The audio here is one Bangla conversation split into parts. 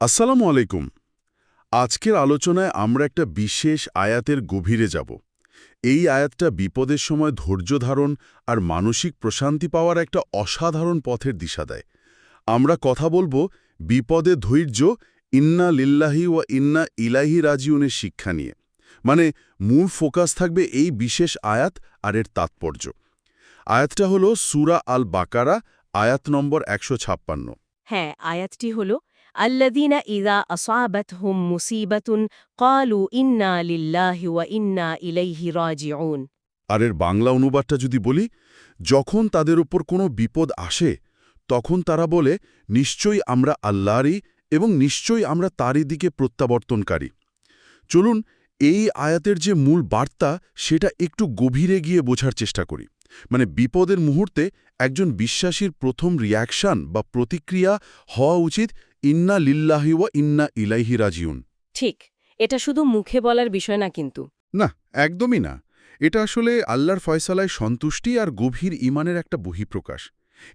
আসসালামু আলাইকুম। আজকের আলোচনায় আমরা একটা বিশেষ আয়াতের গভীরে যাব। এই আয়াতটা বিপদের সময় ধৈর্য ধারণ আর মানসিক প্রশান্তি পাওয়ার একটা অসাধারণ পথের দিশা দেয়। আমরা কথা বলব বিপদে ধৈর্য, ইন্না লিল্লাহি ওয়া ইন্না ইলাহি রাজিউনের শিক্ষা নিয়ে। মানে মূল ফোকাস থাকবে এই বিশেষ আয়াত আর এর তাৎপর্য। আয়াতটা হলো সুরা আল বাকারা আয়াত নম্বর একশো ছাপ্পান্ন। হ্যাঁ আয়াতটি হল আসাবাত হুম মুসিবাতুন কালু ইন্না লিল্লাহি ওয়া ইন্না ইলাইহি রাজিউন আর এর বাংলা অনুবাদটা যদি বলি, যখন তাদের উপর কোনো বিপদ আসে, তখন তারা বলে, নিশ্চয়ই আমরা আল্লাহরই এবং নিশ্চয়ই আমরা তারই দিকে প্রত্যাবর্তনকারী। চলুন, এই আয়াতের যে মূল বার্তা, সেটা একটু গভীরে গিয়ে বোঝার চেষ্টা করি। মানে বিপদের মুহূর্তে একজন বিশ্বাসীর প্রথম রিয়াকশন বা প্রতিক্রিয়া হওয়া উচিত ইন্না লিল্লাহি ওয়া ইন্না ইলাইহি রাজিউন। ঠিক এটা শুধু মুখে বলার বিষয় না কিন্তু। না একদমই না। এটা আসলে আল্লাহর ফয়সালায় সন্তুষ্টি আর গভীর ইমানের একটা বহিঃপ্রকাশ।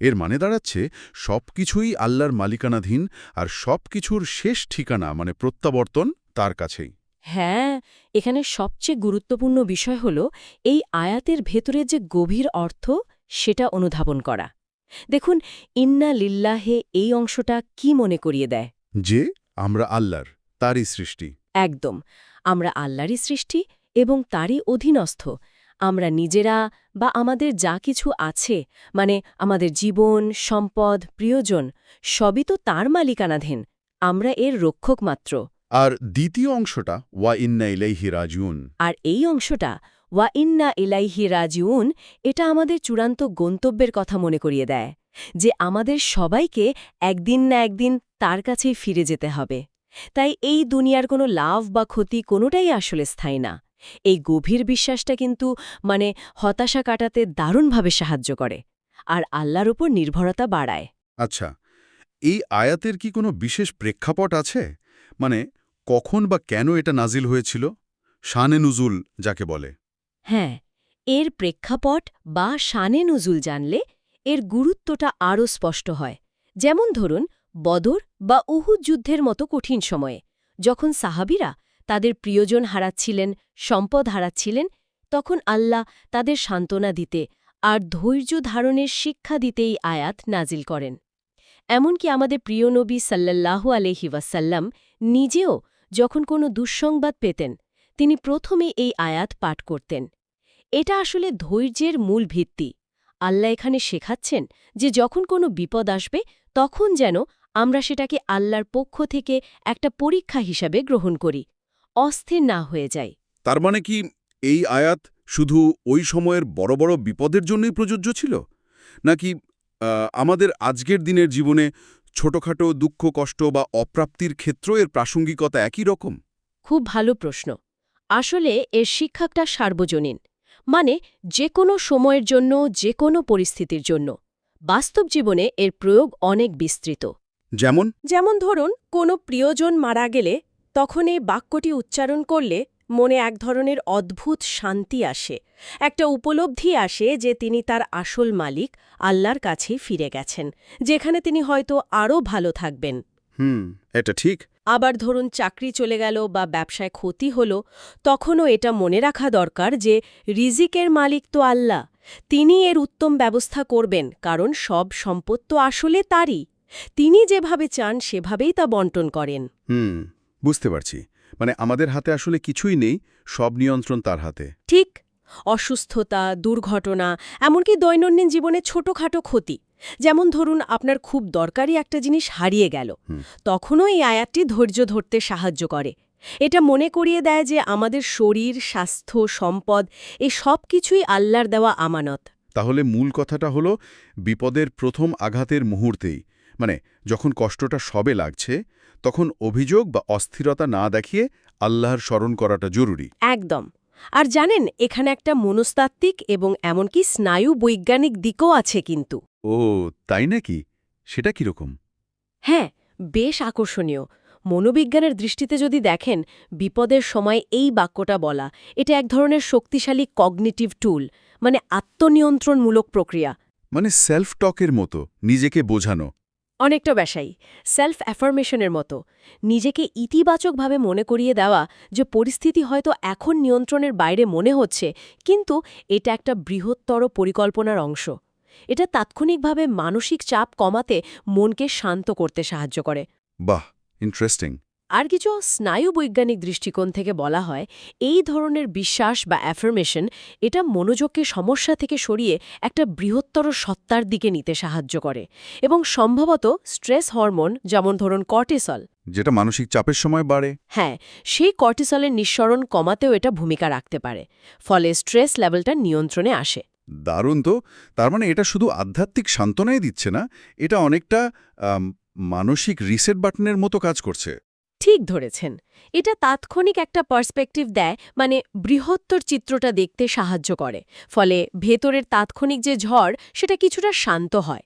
এর মানে দাঁড়াচ্ছে সব কিছুই আল্লাহর মালিকানাধীন আর সব কিছুর শেষ ঠিকানা মানে প্রত্যাবর্তন তার কাছেই। হ্যাঁ এখানে সবচেয়ে গুরুত্বপূর্ণ বিষয় হল এই আয়াতের ভেতরে যে গভীর অর্থ সেটা অনুধাবন করা। দেখুন ইন্না লিল্লাহে এই অংশটা কি মনে করিয়ে দেয়? যে আমরা আল্লাহর তারই সৃষ্টি। একদম আমরা আল্লাহরই সৃষ্টি এবং তারই অধীনস্থ। আমরা নিজেরা বা আমাদের যা কিছু আছে মানে আমাদের জীবন সম্পদ প্রিয়জন সবই তো তার মালিকানাধীন। আমরা এর রক্ষক মাত্র। আর দ্বিতীয় অংশটা ওয়া ইন্না ইলাইহি রাজিউন। আর এই অংশটা ওয়া ইন্না ইলাইহি রাজিউন এটা আমাদের চূড়ান্ত গন্তব্যের কথা মনে করিয়ে দেয় যে আমাদের সবাইকে একদিন না একদিন তার কাছেই ফিরে যেতে হবে। তাই এই দুনিয়ার কোনো লাভ বা ক্ষতি কোনোটাই আসলে স্থায়ী না। এই গভীর বিশ্বাসটা কিন্তু মানে হতাশা কাটাতে দারুণভাবে সাহায্য করে আর আল্লাহর উপর নির্ভরতা বাড়ায়। আচ্ছা এই আয়াতের কি কোনো বিশেষ প্রেক্ষাপট আছে? মানে কখন বা কেন এটা নাজিল হয়েছিল? শানে নুজুল যাকে বলে। হ্যাঁ এর প্রেক্ষাপট বা শানে নুজুল জানলে এর গুরুত্বটা আরও স্পষ্ট হয়। যেমন ধরুন, বদর বা উহুদ যুদ্ধের মতো কঠিন সময়ে, যখন সাহাবিরা তাদের প্রিয়জন হারাচ্ছিলেন, সম্পদ হারাচ্ছিলেন, তখন আল্লাহ তাদের সান্ত্বনা দিতে আর ধৈর্য ধারণের শিক্ষা দিতেই আয়াত নাজিল করেন। এমনকি আমাদের প্রিয় নবী সাল্লাল্লাহু আলহি ওয়াসাল্লাম নিজেও যখন কোনো দুঃসংবাদ পেতেন, তিনি প্রথমে এই আয়াত পাঠ করতেন। এটা আসলে ধৈর্যের মূল ভিত্তি। আল্লাহ এখানে শেখাচ্ছেন যে যখন কোনো বিপদ আসবে, তখন যেন আমরা সেটাকে আল্লাহর পক্ষ থেকে একটা পরীক্ষা হিসাবে গ্রহণ করি, অস্থির না হয়ে যায় তার মানে কি এই আয়াত শুধু ওই সময়ের বড় বড় বিপদের জন্যই প্রযোজ্য ছিল? নাকি আমাদের আজকের দিনের জীবনে ছোটখাটো দুঃখ কষ্ট বা অপ্রাপ্তির ক্ষেত্র এর প্রাসঙ্গিকতা একই রকম? খুব ভালো প্রশ্ন। আসলে এর শিক্ষাটা সার্বজনীন। মানে যে কোনো সময়ের জন্য যে কোনো পরিস্থিতির জন্য। বাস্তব জীবনে এর প্রয়োগ অনেক বিস্তৃত। যেমন? যেমন ধরুন কোনো প্রিয়জন মারা গেলে তখন এই বাক্যটি উচ্চারণ করলে মনে এক ধরনের অদ্ভুত শান্তি আসে। একটা উপলব্ধি আসে যে তিনি তার আসল মালিক আল্লাহর কাছেই ফিরে গেছেন যেখানে তিনি হয়তো আরও ভালো থাকবেন। হুম এটা ঠিক। আবার ধরুন চাকরি চলে গেল বা ব্যবসায় ক্ষতি হল তখনও এটা মনে রাখা দরকার যে রিজিকের মালিক তো আল্লাহ। তিনি এর উত্তম ব্যবস্থা করবেন কারণ সব সম্পদ তো আসলে তারই। তিনি যেভাবে চান সেভাবেই তা বন্টন করেন। হুম বুঝতে পারছি। মানে আমাদের হাতে আসলে কিছুই নেই সব নিয়ন্ত্রণ তার হাতে। ঠিক অসুস্থতা দুর্ঘটনা এমনকি দৈনন্দিন জীবনে ছোটখাটো ক্ষতি। যেমন ধরুন আপনার খুব দরকারি একটা জিনিস হারিয়ে গেল। তখনও এই আয়াতটি ধৈর্য ধরতে সাহায্য করে। এটা মনে করিয়ে দেয় যে আমাদের শরীর স্বাস্থ্য সম্পদ এই সব কিছুই আল্লাহর দেওয়া আমানত। তাহলে মূল কথাটা হলো বিপদের প্রথম আঘাতের মুহূর্তেই মানে যখন কষ্টটা সবে লাগছে তখন অভিযোগ বা অস্থিরতা না দেখিয়ে আল্লাহর স্মরণ করাটা জরুরি। একদম। আর জানেন এখানে একটা মনস্তাত্ত্বিক এবং এমনকি স্নায়ু বৈজ্ঞানিক দিকও আছে কিন্তু। ও তাই নাকি? সেটা কীরকম? হ্যাঁ বেশ আকর্ষণীয়। মনোবিজ্ঞানের দৃষ্টিতে যদি দেখেন বিপদের সময় এই বাক্যটা বলা এটা এক ধরনের শক্তিশালী কগনিটিভ টুল মানে আত্মনিয়ন্ত্রণমূলক প্রক্রিয়া। মানে সেলফ টকের মতো নিজেকে বোঝানো। অনেকটা ব্যাসাই সেলফ অ্যাফার্মেশনের মতো। নিজেকে ইতিবাচকভাবে মনে করিয়ে দেওয়া যে পরিস্থিতি হয়তো এখন নিয়ন্ত্রণের বাইরে মনে হচ্ছে, কিন্তু এটা একটা বৃহত্তর পরিকল্পনার অংশ। এটা তাৎক্ষণিকভাবে মানসিক চাপ কমাতে মনকে শান্ত করতে সাহায্য করে। বাহ ইন্টারেস্টিং আর কিছু স্নায়ুবৈজ্ঞানিক দৃষ্টিকোণ থেকে বলা হয় এই ধরনের বিশ্বাস বা অ্যাফার্মেশন এটা মনোযোগকে সমস্যা থেকে সরিয়ে একটা বৃহত্তর সত্তার দিকে নিতে সাহায্য করে। এবং সম্ভবত স্ট্রেস হরমোন যেমন ধরুন কর্টিসল যেটা মানসিক চাপের সময় বাড়ে। হ্যাঁ সেই কর্টিসলের নিঃসরণ কমাতেও এটা ভূমিকা রাখতে পারে ফলে স্ট্রেস লেভেলটা নিয়ন্ত্রণে আসে। দারুণ তো! তার মানে এটা শুধু আধ্যাত্মিক সান্ত্বনাই দিচ্ছে না এটা অনেকটা মানসিক রিসেট বাটনের মতো কাজ করছে। ঠিক ধরেছেন। এটা তাৎক্ষণিক একটা পার্সপেক্টিভ দেয় মানে বৃহত্তর চিত্রটা দেখতে সাহায্য করে। ফলে ভেতরের তাৎক্ষণিক যে ঝড় সেটা কিছুটা শান্ত হয়।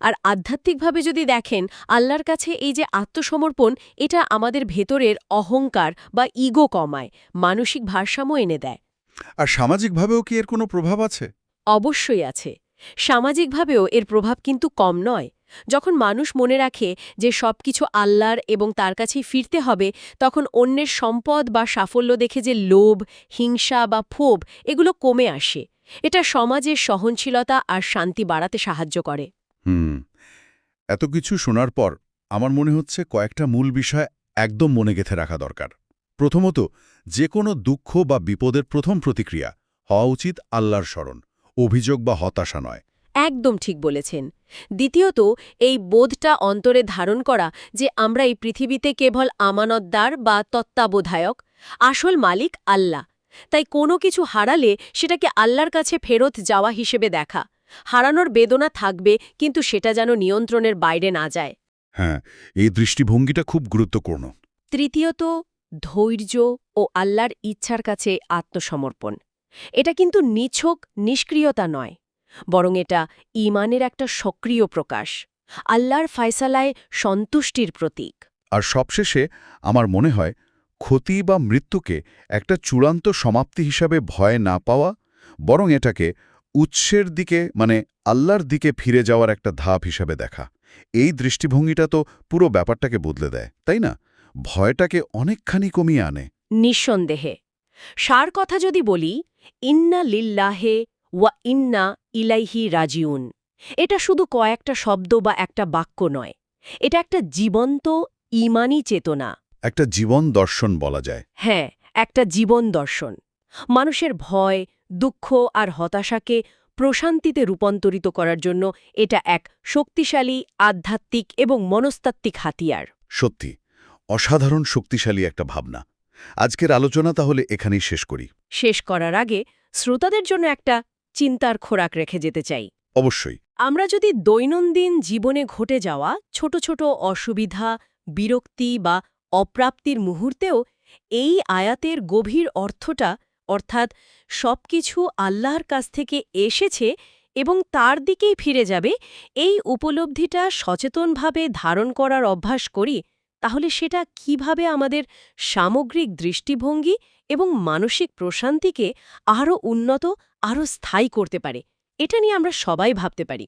আর আধ্যাত্মিকভাবে যদি দেখেন আল্লাহর কাছে এই যে আত্মসমর্পণ এটা আমাদের ভেতরের অহংকার বা ইগো কমায় মানসিক ভারসাম্য এনে দেয়। আর সামাজিকভাবেও কি এর কোনো প্রভাব আছে? অবশ্যই আছে। সামাজিকভাবেও এর প্রভাব কিন্তু কম নয়। যখন মানুষ মনে রাখে যে সবকিছু আল্লাহর এবং তার কাছেই ফিরতে হবে, তখন অন্যের সম্পদ বা সাফল্য দেখে যে লোভ, হিংসা বা ক্ষোভ, এগুলো কমে আসে। এটা সমাজের সহনশীলতা আর শান্তি বাড়াতে সাহায্য করে। হুম, এত কিছু শোনার পর আমার মনে হচ্ছে কয়েকটা মূল বিষয় একদম মনে গেথে রাখা দরকার। প্রথমত, যে কোনো দুঃখ বা বিপদের প্রথম প্রতিক্রিয়া হওয়া উচিত আল্লাহর স্মরণ। অভিযোগ বা হতাশা নয়। একদম ঠিক বলেছেন। দ্বিতীয়ত এই বোধটা অন্তরে ধারণ করা যে আমরা এই পৃথিবীতে কেবল আমানতদার বা তত্ত্বাবধায়ক আসল মালিক আল্লাহ। তাই কোনো কিছু হারালে সেটাকে আল্লাহর কাছে ফেরত যাওয়া হিসেবে দেখা। হারানোর বেদনা থাকবে কিন্তু সেটা যেন নিয়ন্ত্রণের বাইরে না যায়। হ্যাঁ এই দৃষ্টিভঙ্গিটা খুব গুরুত্বপূর্ণ। তৃতীয়ত ধৈর্য ও আল্লাহর ইচ্ছার কাছে আত্মসমর্পণ। এটা কিন্তু নিছক নিষ্ক্রিয়তা নয় বরং এটা ইমানের একটা সক্রিয় প্রকাশ আল্লাহর ফায়সালায় সন্তুষ্টির প্রতীক। আর সবশেষে আমার মনে হয় ক্ষতি বা মৃত্যুকে একটা চূড়ান্ত সমাপ্তি হিসাবে ভয় না পাওয়া বরং এটাকে উৎসের দিকে মানে আল্লাহর দিকে ফিরে যাওয়ার একটা ধাপ হিসাবে দেখা। এই দৃষ্টিভঙ্গিটা তো পুরো ব্যাপারটাকে বদলে দেয় তাই না? ভয়টাকে অনেকখানি কমিয়ে আনে। নিঃসন্দেহে। সার কথা যদি বলি ইন্না লিল্লাহে ওয়া ইন্না ইলাইহি রাজিউন। এটা শুধু কয়েকটা শব্দ বা একটা বাক্য নয় এটা একটা জীবন্ত ইমানি চেতনা। একটা জীবন দর্শন বলা যায়। হ্যাঁ একটা জীবন দর্শন। মানুষের ভয় দুঃখ আর হতাশাকে প্রশান্তিতে রূপান্তরিত করার জন্য এটা এক শক্তিশালী আধ্যাত্মিক এবং মনস্তাত্ত্বিক হাতিয়ার। সত্যি অসাধারণ শক্তিশালী একটা ভাবনা। আজকের আলোচনা তাহলে এখানেই শেষ করি। শেষ করার আগে শ্রোতাদের জন্য একটা চিন্তার খোরাক রেখে যেতে চাই। অবশ্যই। আমরা যদি দৈনন্দিন জীবনে ঘটে যাওয়া ছোট ছোট অসুবিধা বিরক্তি বা অপ্রাপ্তির মুহূর্তেও এই আয়াতের গভীর অর্থটা অর্থাৎ সবকিছু আল্লাহর কাছ থেকে এসেছে এবং তার দিকেই ফিরে যাবে এই উপলব্ধিটা সচেতনভাবে ধারণ করার অভ্যাস করি তাহলে সেটা কীভাবে আমাদের সামগ্রিক দৃষ্টিভঙ্গি এবং মানসিক প্রশান্তিকে আরও উন্নত, আরও স্থায়ী করতে পারে? এটা নিয়ে আমরা সবাই ভাবতে পারি।